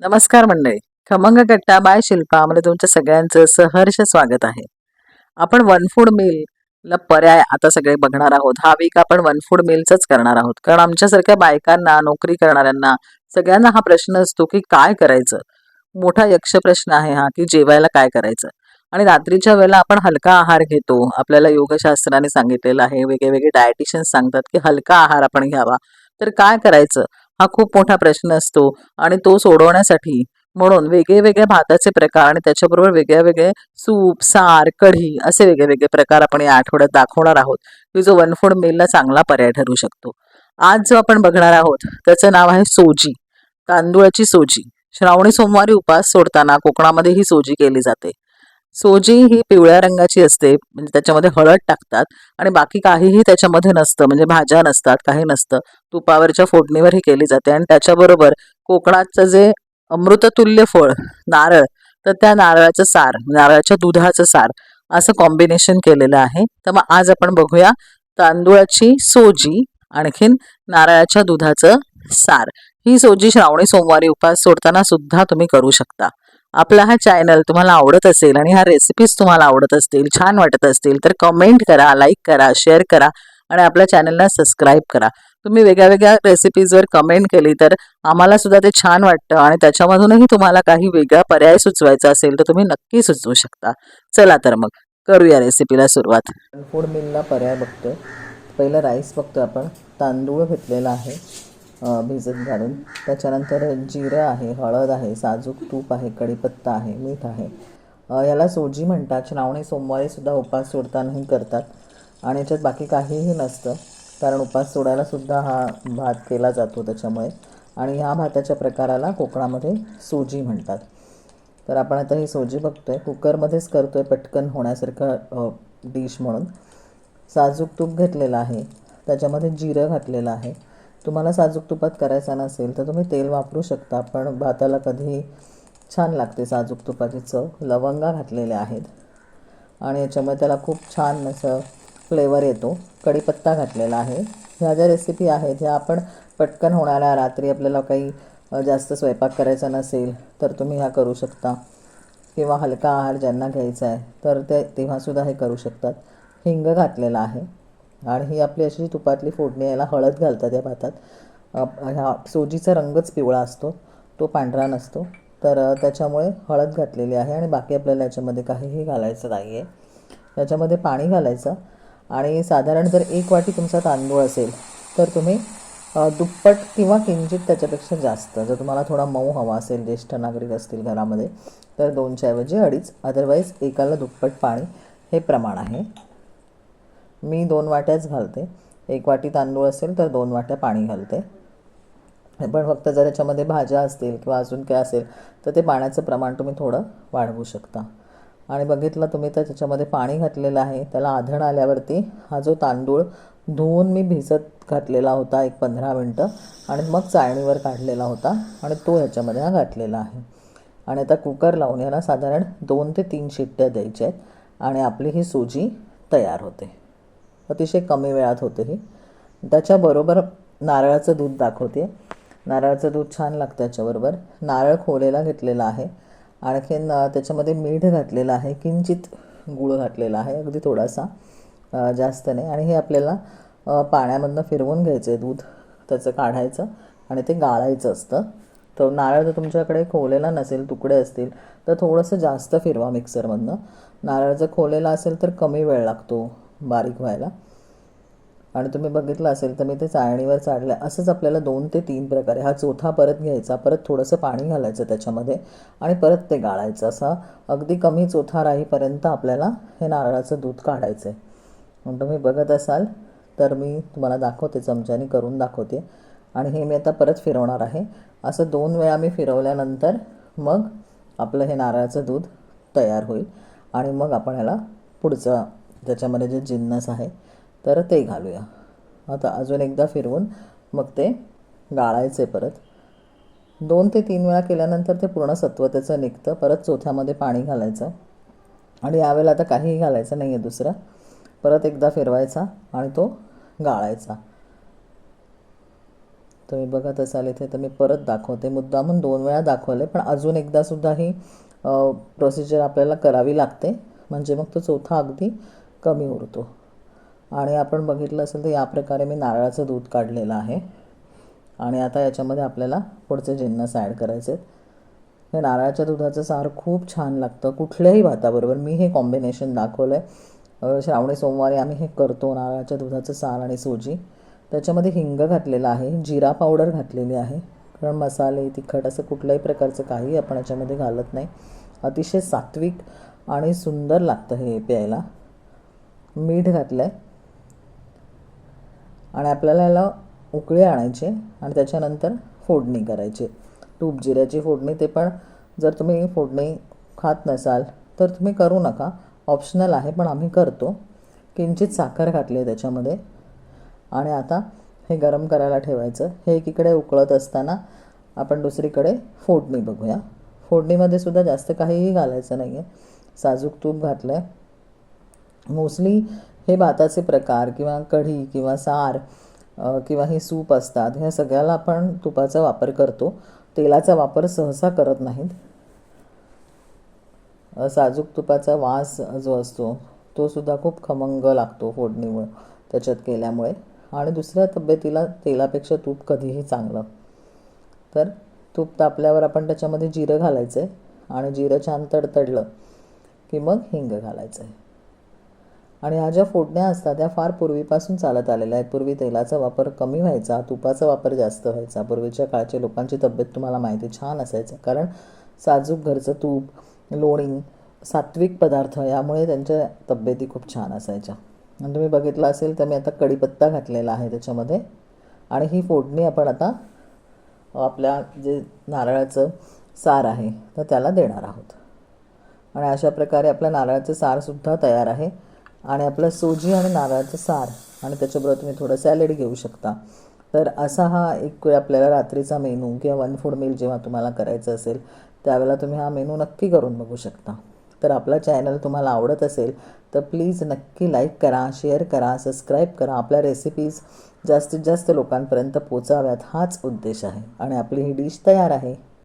नमस्कार मंडळी. खमंग कट्टा बाय शिल्पा आम्हाला तुमच्या सगळ्यांचं सहर्ष स्वागत आहे. आपण वन फूड मिलला पर्याय आता सगळे बघणार आहोत. हा वीक आपण वन फूड मिलचाच करणार आहोत. कारण आमच्यासारख्या बायकांना नोकरी करणाऱ्यांना सगळ्यांना हा प्रश्न असतो की काय करायचं? मोठा यक्ष प्रश्न आहे हा की जेवायला काय करायचं? आणि रात्रीच्या वेळेला आपण हलका आहार घेतो. आपल्याला योगशास्त्राने सांगितलेलं आहे. वेगळे वेगळे डायटिशियन्स सांगतात की हलका आहार आपण घ्यावा. तर काय करायचं? हा खूप मोठा प्रश्न असतो आणि तो सोडवण्यासाठी म्हणून वेगळे वेगळे भाताचे प्रकार आणि त्याच्याबरोबर वेगळे वेगळे सूप सार कढी असे वेगळे वेगळे प्रकार आपण या आठवड्यात दाखवणार आहोत. की जो वन फूड मेलला चांगला पर्याय ठरू शकतो. आज जो आपण बघणार आहोत त्याचं नाव आहे सोजी. तांदूळाची सोजी. श्रावणी सोमवारी उपास सोडताना कोकणामध्ये ही सोजी केली जाते. सोजी ही पिवळ्या रंगाची असते म्हणजे त्याच्यामध्ये हळद टाकतात आणि बाकी काहीही त्याच्यामध्ये नसतं म्हणजे भाज्या नसतात काही नसतं. तुपावरच्या फोडणीवर ही केली जाते आणि त्याच्याबरोबर कोकणाचं जे अमृततुल्य फळ नारळ तर त्या नारळाचं सार नारळाच्या दुधाचं सार असं कॉम्बिनेशन केलेलं आहे. तर मग आज आपण बघूया तांदूळाची सोजी आणखीन नारळाच्या दुधाचं सार. ही सोजी श्रावणी सोमवारी उपास सोडताना सुद्धा तुम्ही करू शकता. आपला हा चॅनल तुम्हाला आवडत असेल आणि ह्या रेसिपीज तुम्हाला आवडत असतील छान वाटत असतील तर कमेंट करा लाईक करा शेअर करा आणि आपल्या चॅनलला सबस्क्राईब करा. तुम्ही वेगळ्या वेगळ्या रेसिपीजवर कमेंट केली तर आम्हाला सुद्धा ते छान वाटतं आणि त्याच्यामधूनही तुम्हाला काही वेगळा पर्याय सुचवायचा असेल तर तुम्ही नक्की सुचवू शकता. चला तर मग करूया रेसिपीला सुरुवात. फूड मिलला पर्याय बघतोय. पहिलं राईस बघतोय आपण. तांदूळ घेतलेला आहे. भिजत घालून. त्याच्यानंतर जिरं आहे हळद आहे साजूक तूप आहे कढीपत्ता आहे मीठ आहे. याला सोजी म्हणतात. श्रावणी सोमवारीसुद्धा उपास सोडतानाही करतात. आणि याच्यात बाकी काहीही नसतं. कारण उपास सोडायलासुद्धा हा भात केला जातो त्याच्यामुळे. आणि ह्या भाताच्या प्रकाराला कोकणामध्ये सोजी म्हणतात. तर आपण आता ही सोजी बघतोय. कुकरमध्येच करतोय पटकन होण्यासारखं डिश म्हणून. साजूक तूप घेतलेलं आहे. त्याच्यामध्ये जिरं घातलेलं आहे. तुम्हाला साजूक तुपात करायचा नसेल तर तुम्ही तेल वापरू शकता पण भाताला कधी छान लागते साजूक तुपाची चव. लवंगा घातलेल्या आहेत आणि याच्यामुळे त्याला खूप छान असं फ्लेवर येतो. कढीपत्ता घातलेला आहे. ह्या ज्या रेसिपी आहेत ह्या आपण पटकन होणाऱ्या रात्री आपल्याला काही जास्त स्वयंपाक करायचा नसेल तर तुम्ही ह्या करू शकता. किंवा हलका आहार ज्यांना घ्यायचा आहे तर ते तेव्हासुद्धा हे करू शकतात. हिंग घातलेला आहे. आणि ही आपली अशी तुपातली फोडणी याला हळद घालतात या भातात. हा ह्या सोजीचा रंगच पिवळा असतो. तो पांढरा नसतो. तर त्याच्यामुळे हळद घातलेली आहे आणि बाकी आपल्याला याच्यामध्ये काहीही घालायचं नाही आहे त्याच्यामध्ये पाणी घालायचं. आणि साधारण जर एक वाटी तुमचा तांदूळ असेल तर तुम्ही दुप्पट किंवा किंचित त्याच्यापेक्षा जास्त. जर तुम्हाला थोडा मऊ हवा असेल ज्येष्ठ नागरिक असतील घरामध्ये तर दोनच्याऐवजी अडीच. अदरवाईज एकाला दुप्पट पाणी हे प्रमाण आहे. मी दोन वाट्याच घालते. एक वाटी तांदूळ असेल तर दोन वाट्या पाणी घालते. पण फक्त जर याच्यामध्ये भाज्या असतील किंवा अजून काय असेल तर ते पाण्याचं प्रमाण तुम्ही थोडं वाढवू शकता. आणि बघितलं तुम्ही तर त्याच्यामध्ये पाणी घातलेलं आहे. त्याला आधण आल्यावरती हा जो तांदूळ धुवून मी भिजत घातलेला होता एक पंधरा मिनटं आणि मग चाळणीवर काढलेला होता आणि तो ह्याच्यामध्ये हा घातलेला आहे. आणि आता कुकर लावून याला साधारण दोन ते तीन शिट्ट्या द्यायच्या आहेत आणि आपली ही सुजी तयार होते. अतिशय कमी वेळात होते ही. त्याच्याबरोबर नारळाचं दूध दाखवते. नारळाचं दूध छान लागतं त्याच्याबरोबर नारळ खोलेला घेतलेला आहे. आणखीन त्याच्यामध्ये मीठ घातलेलं आहे. किंचित गूळ घातलेला आहे. अगदी थोडासा जास्त नाही. आणि हे आपल्याला पाण्यामधनं फिरवून घ्यायचं आहे दूध. त्याचं काढायचं आणि ते गाळायचं असतं. तर नारळ जर तुमच्याकडे खोलेला नसेल तुकडे असतील तर थोडंसं जास्त फिरवा मिक्सरमधनं. नारळ जर खोलेला असेल तर कमी वेळ लागतो. बारीक व्हायला. आणि तुम्ही बघितलं असेल तर मी ते चाळणीवर चाळलं असंच आपल्याला दोन ते तीन प्रकारे हा चोथा परत घ्यायचा परत थोडंसं पाणी घालायचं त्याच्यामध्ये आणि परत ते गाळायचं. असं अगदी कमी चोथा राहीपर्यंत आपल्याला हे नारळाचं दूध काढायचं आहे म्हणून तुम्ही बघत असाल तर मी तुम्हाला दाखवते चमच्याने करून दाखवते. आणि हे मी आता परत फिरवणार आहे. असं दोन वेळा मी फिरवल्यानंतर मग आपलं हे नारळाचं दूध तयार होईल. आणि मग आपण ह्याला पुढचं त्याच्यामध्ये जे जिन्नस आहे तर ते घालूया. आता अजून एकदा फिरवून मग ते गाळायचे परत. दोन ते तीन वेळा केल्यानंतर ते पूर्ण सत्व त्याचं निघतं. परत चोथ्यामध्ये पाणी घालायचं. आणि यावेळेला आता काहीही घालायचं नाही आहे दुसरं. परत एकदा फिरवायचा आणि तो गाळायचा. तुम्ही बघत असाल इथे तर मी परत दाखवते. मुद्दामून दोन वेळा दाखवले पण अजून एकदा सुद्धा ही प्रोसिजर आपल्याला करावी लागते. म्हणजे मग तो चौथा अगदी कमी उरतो. आणि आपण बघितलं असेल तर या प्रकारे मी नारळाचं दूध काढलेलं आहे. आणि आता याच्यामध्ये आपल्याला पुढचे जिन्नस ॲड करायचे आहेत. हे नारळाच्या दुधाचं सार खूप छान लागतं कुठल्याही भाताबरोबर. मी हे कॉम्बिनेशन दाखवलं आहे श्रावणी सोमवारी आम्ही हे करतो नारळाच्या दुधाचं सार आणि सोजी. त्याच्यामध्ये हिंग घातलेलं आहे जिरा पावडर घातलेली आहे. कारण मसाले तिखट असं कुठल्याही प्रकारचं काही आपण याच्यामध्ये घालत नाही. अतिशय सात्विक आणि सुंदर लागतं हे प्यायला. मीठ घातलं आहे आणि आपल्याला याला उकळी आणायची आणि त्याच्यानंतर फोडणी करायची. तूप जिऱ्याची फोडणी ते पण जर तुम्ही फोडणी खात नसाल तर तुम्ही करू नका. ऑप्शनल आहे पण आम्ही करतो. किंचित साखर घातली आहे त्याच्यामध्ये. आणि आता हे गरम करायला ठेवायचं. हे एकीकडे उकळत असताना आपण दुसरीकडे फोडणी बघूया. फोडणीमध्ये सुद्धा जास्त काहीही घालायचं नाही आहे साजूक तूप घातलं आहे मोस्टली हे भाताचे प्रकार किंवा कढी किंवा सार किंवा हे सूप असतात ह्या सगळ्याला आपण तुपाचा वापर करतो. तेलाचा वापर सहसा करत नाहीत. साजूक तुपाचा वास जो असतो तो सुद्धा खूप खमंग लागतो फोडणीमुळे त्याच्यात केल्यामुळे. आणि दुसऱ्या तब्येतीला तेलापेक्षा तूप कधीही चांगलं. तर तूप तापल्यावर आपण त्याच्यामध्ये जिरं घालायचं आहे आणि जिरं छान तडतडलं की मग हिंग घालायचं आहे आणि ह्या ज्या फोडण्या असतात त्या फार पूर्वीपासून चालत आलेल्या आहेत. पूर्वी तेलाचा वापर कमी व्हायचा तुपाचा वापर जास्त व्हायचा. पूर्वीच्या काळच्या लोकांची तब्येत तुम्हाला माहिती छान असायचं. कारण साजूक घरचं तूप लोणी सात्विक पदार्थ यामुळे त्यांच्या तब्येती खूप छान असायच्या. आणि तुम्ही बघितलं असेल तर मी आता कढीपत्ता घातलेला आहे त्याच्यामध्ये. आणि ही फोडणी आपण आता आपल्या जे नारळाचं सार आहे तर त्याला देणार आहोत. आणि अशा प्रकारे आपल्या नारळाचं सारसुद्धा तयार आहे. आणि आपलं सोजी आणि नारळाचं सार आणि त्याच्याबरोबर तुम्ही थोडं सॅलेड घेऊ शकता. तर असा हा एक आपल्याला रात्रीचा मेनू किंवा वन फूड मील जेव्हा तुम्हाला करायचं असेल त्यावेळेला तुम्ही हा मेनू नक्की करून बघू शकता. तर आपला चॅनल तुम्हाला आवडत असेल तर प्लीज नक्की लाईक करा शेअर करा सबस्क्राईब करा. आपल्या रेसिपीज जास्तीत जास्त लोकांपर्यंत पोचाव्यात हाच उद्देश आहे. आणि आपली ही डिश तयार आहे.